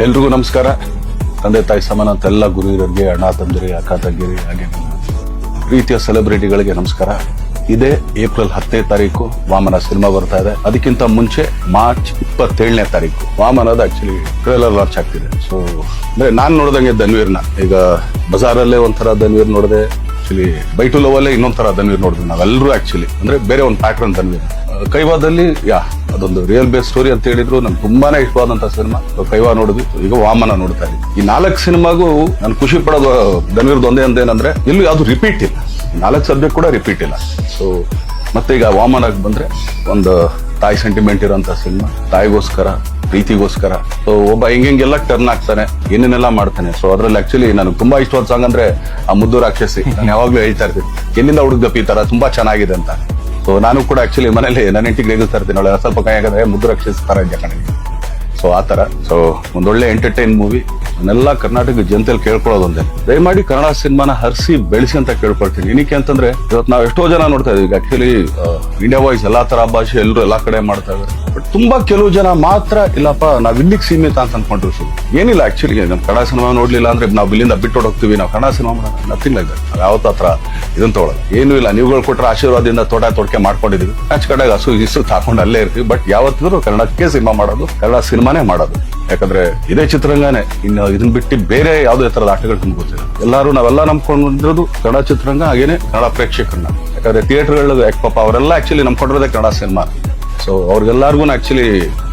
ಎಲ್ರಿಗೂ ನಮಸ್ಕಾರ. ತಂದೆ, ತಾಯಿ, ಸಮಾನ ಅಂತ ಎಲ್ಲ ಗುರು ಹಿರಿಯರಿಗೆ ಅಣ್ಣ ತಂದಿರಿ ಅಕ್ಕ ತಂಗಿರಿ ಹಾಗೆ ಪ್ರೀತಿಯ ಸೆಲೆಬ್ರಿಟಿಗಳಿಗೆ ನಮಸ್ಕಾರ. ಇದೇ ಏಪ್ರಿಲ್ ಹತ್ತನೇ ತಾರೀಕು ವಾಮನ ಸಿನಿಮಾ ಬರ್ತಾ ಇದೆ. ಅದಕ್ಕಿಂತ ಮುಂಚೆ ಮಾರ್ಚ್ ಇಪ್ಪತ್ತೇಳನೇ ತಾರೀಕು. ವಾಮನದ ಆಕ್ಚುಲಿ ಟ್ರೇಲರ್ ಲಾಂಚ್ ಆಗ್ತಿದೆ. ಸೊ ಅಂದ್ರೆ ನಾನು ನೋಡಿದಂಗೆ ಧನ್ವೀರ್ನ. ಈಗ ಬಜಾರಲ್ಲೇ ಒಂಥರ ಧನ್ವೀರ್ ನೋಡಿದೆ ಆಕ್ಚುಲಿ ಬೈಟು ಲೋವಲ್ಲೇ ತರ ಧನ್ವೀರ್ ನೋಡಿದ್ವಿ ನಾವೆಲ್ಲರೂ ಆಕ್ಚುಲಿ ಅಂದ್ರೆ ಬೇರೆ ಒಂದು ಪ್ಯಾಟ್ರನ್ ಧನ್ವೀರ್. ಕೈವಾದಲ್ಲಿ, ಯಾ, ಅದೊಂದು ರಿಯಲ್ ಬೇಸ್ ಸ್ಟೋರಿ ಅಂತ ಹೇಳಿದ್ರು. ನನ್ಗೆ ತುಂಬಾನೇ ಇಷ್ಟವಾದಂತ ಸಿನಿಮಾ. ಕೈವಾ ನೋಡಿದ್ವಿ ಈಗ ವಾಮನ ನೋಡ್ತಾ ಇದ್ವಿ ಈ ನಾಲ್ಕು ಸಿನಿಮಾಗೂ ನಾನು ಖುಷಿ ಪಡೋದು ಧನ್ವೀರ್ದು ಒಂದೇ ಅಂದೇನಂದ್ರೆ ಇಲ್ಲಿ ಅದು ರಿಪೀಟ್ ಇಲ್ಲ. ನಾಲ್ಕು ಸಬ್ಜೆಕ್ಟ್ ಕೂಡ ರಿಪೀಟ್ ಇಲ್ಲ. ಸೊ ಮತ್ತೆ ಈಗ ವಾಮನಕ್ಕೆ ಬಂದ್ರೆ ಒಂದು ತಾಯಿ ಸೆಂಟಿಮೆಂಟ್ ಇರೋಂಥ ಸಿನಿಮಾ. ತಾಯಿಗೋಸ್ಕರ, ಪ್ರೀತಿಗೋಸ್ಕರ. ಸೊ ಒಬ್ಬ ಹಿಂಗೆಲ್ಲ ಟರ್ನ್ ಆಗ್ತಾನೆ, ಏನೇನೆಲ್ಲ ಮಾಡ್ತಾನೆ. ಸೊ ಅದ್ರಲ್ಲಿ ಆಕ್ಚುಲಿ ನನಗೆ ತುಂಬಾ ಇಷ್ಟವಾದ ಸಾಂಗ್ ಅಂದ್ರೆ ಆ ಮುದ್ದು ರಾಕ್ಷಸಿ. ನಾನು ಯಾವಾಗ್ಲೂ ಹೇಳ್ತಾ ಇರ್ತೀನಿ. ಎಲ್ಲಿಂದ ಹುಡುಗಪ್ಪ ಈ ತರ? ತುಂಬಾ ಚೆನ್ನಾಗಿದೆ ಅಂತ. ಸೊ ನಾನು ಕೂಡ ಆಕ್ಚುಲಿ ಮನೇಲಿ ನನ್ನ ಇಂಟಿಗೆ ರೇಗಿಸ್ತಾ ಇರ್ತೀನಿ ಅವಳು ಸ್ವಲ್ಪ ಕೈ ಆಗದ್ರೆ ಮುದ್ದು ರಾಕ್ಷಸಿ ತರ ಇದೆ ಕಣೆ ಸೊ ಆ ಸೊ ಒಂದೊಳ್ಳೆ ಎಂಟರ್ಟೈನ್ ಮೂವಿ ಅದನ್ನೆಲ್ಲ ಕರ್ನಾಟಕ ಜನತೆಯಲ್ಲಿ ಕೇಳ್ಕೊಳ್ಳೋದೊಂದೇ ದಯಮಾಡಿ ಕನ್ನಡ ಸಿನಿಮಾನ ಹರಿಸಿ ಬೆಳೆಸಿ ಅಂತ ಕೇಳ್ಕೊಳ್ತೀನಿ. ಏನಕ್ಕೆ ಅಂತಂದ್ರೆ, ಇವತ್ತು ನಾವು ಎಷ್ಟೋ ಜನ ನೋಡ್ತಾ ಇದೀವಿ ಆಕ್ಚುಲಿ ಇಂಡಿಯಾ ವಾಯ್ಸ್ ಎಲ್ಲಾ ತರ ಭಾಷೆ ಎಲ್ಲರೂ ಎಲ್ಲಾ ಕಡೆ ಮಾಡ್ತಾ ಬಟ್ ತುಂಬಾ ಕೆಲವು ಜನ ಮಾತ್ರ ಇಲ್ಲಪ್ಪ, ನಾವ್ ಇಲ್ಲಿಗೆ ಸೀಮಿತ ಅಂತ ಅನ್ಕೊಂಡ್ರು ಏನಿಲ್ಲ ಆಕ್ಚುಲಿ ನಮ್ ಕನ್ನಡ ಸಿನಿಮಾ ನೋಡ್ಲಿಲ್ಲ ಅಂದ್ರೆ ನಾವು ಇಲ್ಲಿಂದ ಬಿಟ್ಟು ಹೋಗ್ತೀವಿ, ನಾವು Kannada cinema nothing like that ಯಾವತ್ತ ಹತ್ರ ಇದನ್ನ ತಗೊಳ್ಳೋದು ಏನೂ ಇಲ್ಲ, ನೀವುಗಳು ಕೊಟ್ಟರೆ ಆಶೀರ್ವಾದದಿಂದ ತೋಟ ತೋಟಕೆ ಮಾಡ್ಕೊಂಡಿದೀವಿ. ಅಚ್ಚ ಕಡೆಗೆ ಹಸು ಇಸು ತಾಕೊಂಡು ಅಲ್ಲೇ ಇರ್ತೀವಿ. ಬಟ್ ಯಾವತ್ತಿದ್ರು ಕನ್ನಡಕ್ಕೆ ಸಿನಿಮಾ ಮಾಡೋದು, ಕನ್ನಡ ಸಿನಿಮಾನೇ ಮಾಡೋದು. ಯಾಕಂದ್ರೆ ಇದೇ ಚಿತ್ರರಂಗನೇ. ಇನ್ನು ಇದನ್ನ ಬಿಟ್ಟು ಬೇರೆ ಯಾವುದೇ ತರದ ಆಟಗಳು ನಮ್ಗೆ ಎಲ್ಲಾರು ನಾವೆಲ್ಲ ನಂಬ್ಕೊಂಡಿರೋದು ಕನ್ನಡ ಚಿತ್ರರಂಗ, ಹಾಗೇನೆ ಕನ್ನಡ ಪ್ರೇಕ್ಷಕರನ್ನ. ಯಾಕಂದ್ರೆ ಥಿಯೇಟರ್ಗಳು ಪಾಪ, ಅವರೆಲ್ಲ ಆಕ್ಚುಲಿ ನಂಬ್ಕೊಂಡಿರೋದೇ ಕನ್ನಡ ಸಿನಿಮಾ. ಸೊ ಅವ್ರಿಗೆಲ್ಲರಿಗೂ ಆಕ್ಚುಲಿ